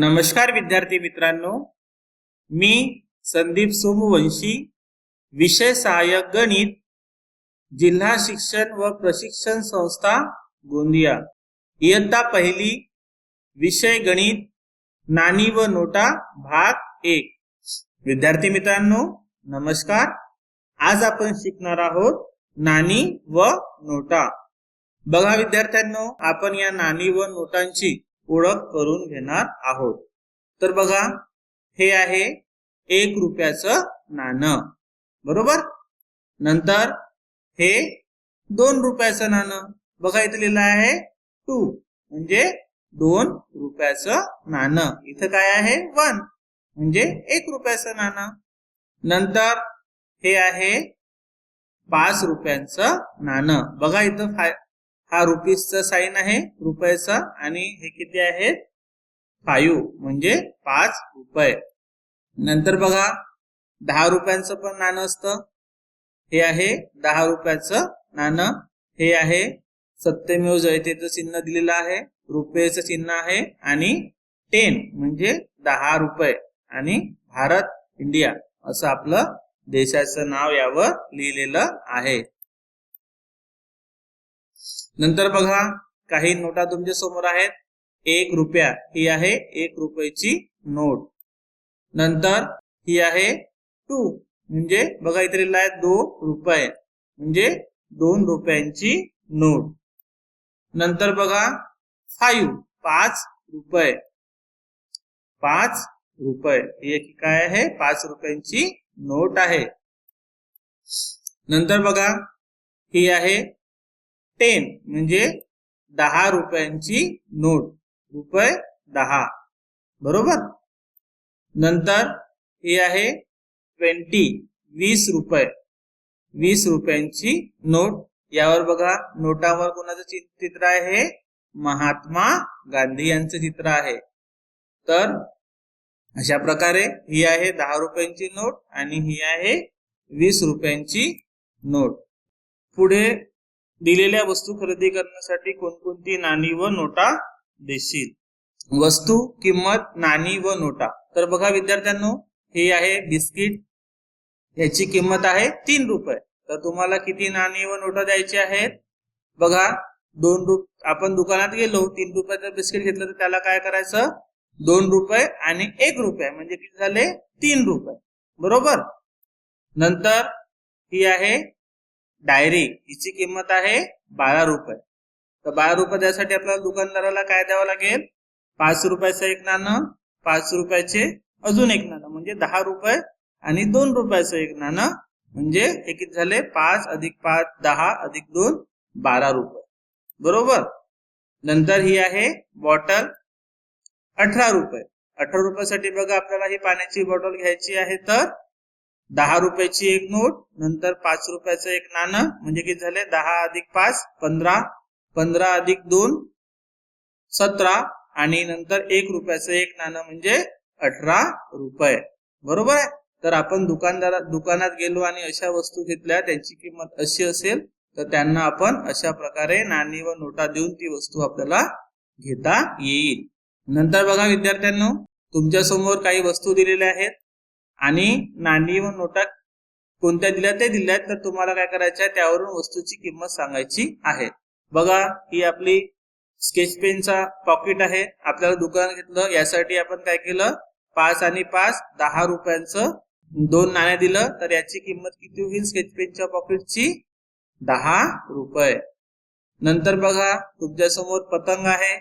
नमस्कार विद्यार्थी मित्रांनो. मी संदीप सोमवंशी विषय सहाय्यक गणित जिल्हा शिक्षण व प्रशिक्षण संस्था गोंदिया. इयत्ता पहिली विषय गणित नाणी व नोटा भाग एक. विद्यार्थी मित्रांनो नमस्कार. आज आपण शिकणार आहोत नाणी व नोटा. बघा विद्यार्थ्यांनो आपण या नाणी व नोटांची ओळख करून घेणार आहोत. तर बघा हे आहे एक रुपयाचं नाणं. बरोबर? नंतर हे दोन रुपयाचं नाणं. बघा इथं लिहिलं आहे टू म्हणजे दोन रुपयाचं नाणं. इथं काय आहे? वन म्हणजे एक रुपयाचं नाणं. नंतर हे आहे पाच रुपयांचं नाणं. बघा इथं फाय हा रुपीजचा साईन आहे रुपयाचा आणि हे किती आहे? फाईव्ह म्हणजे पाच रुपये. नंतर बघा दहा रुपयांचं पण नाणं असतं. हे आहे दहा रुपयाचं नाणं. हे आहे सत्यमेव जयतेचं चिन्ह दिलेलं आहे. रुपयेचं चिन्ह आहे आणि टेन म्हणजे दहा रुपये. आणि भारत इंडिया असं आपलं देशाचं नाव यावर लिहिलेलं आहे. नंतर बघा काही नोटा तुमच्यासमोर आहेत. एक रुपया ही आहे एक रुपयाची नोट. नंतर ही आहे टू म्हणजे बघा इथे लिहिलं आहे दोन रुपये. म्हणजे दोन रुपयांची नोट. नंतर बघा फाईव्ह पाच रुपये. पाच रुपये. ही काय आहे? पाच रुपयांची नोट आहे. नंतर बघा ही आहे टेन म्हणजे दहा रुपयांची नोट. रुपये दहा. बरोबर? नंतर ही आहे ट्वेंटी वीस रुपये. वीस रुपयांची नोट. यावर बघा नोटावर कोणाचं चित्र आहे? महात्मा गांधी यांचं चित्र आहे. तर अशा प्रकारे ही आहे दहा रुपयांची नोट आणि ही आहे वीस रुपयांची नोट. पुढे दिलेल्या वस्तू खरेदी करण्यासाठी कोणकोणती नाणी व नोटा देशील? वस्तू किंमत नाणी व नोटा. तर बघा विद्यार्थ्यांनो हे आहे बिस्किट. याची किंमत आहे तीन रुपये. तर तुम्हाला किती नाणी व नोटा द्यायची आहेत? बघा दोन रुप आपण दुकानात गेलो तीन रुपयाचं बिस्किट घेतलं तर त्याला काय करायचं? दोन रुपये आणि एक रुपये. म्हणजे किती झाले? तीन रुपये. बरोबर? नंतर ही आहे डायरी हिची किंमत आहे बारा रुपये. तर बारा रुपये द्यासाठी आपल्याला दुकानदाराला काय द्यावं लागेल? पाच रुपयाचं एक नाणं पाच रुपयाचे अजून एक नाणं म्हणजे दहा रुपये आणि दोन रुपयाचं एक नाणं म्हणजे हे किती झाले पाच अधिक पाच दहा अधिक दोन बारा रुपये. बरोबर? नंतर ही आहे बॉटल अठरा रुपये. अठरा रुपयासाठी बघा आपल्याला ही पाण्याची बॉटल घ्यायची आहे तर दहा रुपयाची एक नोट नंतर पाच रुपयाचं एक नाणं म्हणजे किती झाले? दहा अधिक पाच पंधरा पंधरा अधिक दोन सतरा आणि नंतर एक रुपयाचं एक नाणं म्हणजे अठरा रुपये. बरोबर आहे? तर आपण दुकानदार दुकानात गेलो आणि अशा वस्तू घेतल्या त्यांची किंमत अशी असेल तर त्यांना आपण अशा प्रकारे नाणी व नोटा देऊन ती वस्तू आपल्याला घेता येईल. नंतर बघा विद्यार्थ्यांनो तुमच्यासमोर काही वस्तू दिलेल्या आहेत. आणि नाणी व नोटा कोणत्या दिल्या ते दिल्यात तर तुम्हाला काय करायचं आहे त्यावरून वस्तूची किंमत सांगायची आहे. बघा ही आपली स्केच पेनचा पॉकेट आहे. आपल्याला दुकान घेतलं यासाठी आपण काय केलं पाच आणि पाच दहा रुपयांचं दोन नाण्या दिलं तर याची किंमत किती होईल स्केच पेनच्या पॉकेटची दहा रुपये. नंतर बघा तुमच्यासमोर पतंग आहे.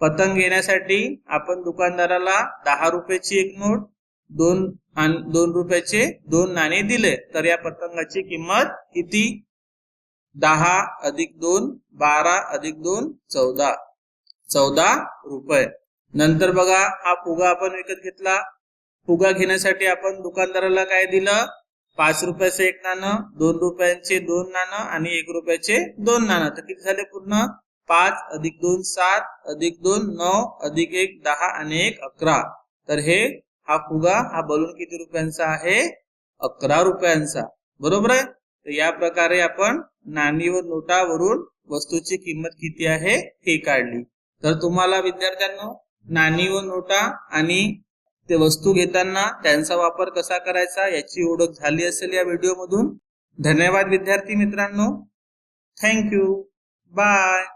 पतंग घेण्यासाठी आपण दुकानदाराला दहा रुपयाची एक नोट दोन दोन रुपयाचे दोन नाणे दिले तर या पतंगाची किंमत किती? दहा अधिक दोन बारा अधिक दोन चौदा. चौदा रुपये. नंतर बघा हा फुगा आपण विकत घेतला. फुगा घेण्यासाठी आपण दुकानदाराला काय दिलं? पाच रुपयाचं एक नाणं दोन रुपयांचे दोन नाणं आणि एक रुपयाचे दोन नाणं. तर किती झाले पूर्ण? पाच अधिक दोन सात अधिक दोन नऊ अधिक एक दहा आणि एक अकरा. तर हे हा फुगा हा बलून किती रुपयांचा आहे? अकरा रुपयांचा. बरोबर आहे? तर या प्रकारे आपण नाणी व नोटावरून वस्तूची किंमत किती आहे हे काढली. तर तुम्हाला विद्यार्थ्यांनो नाणी व नोटा आणि ते वस्तू घेताना त्यांचा वापर कसा करायचा याची ओळख झाली असेल या व्हिडिओमधून. धन्यवाद विद्यार्थी मित्रांनो. Thank you bye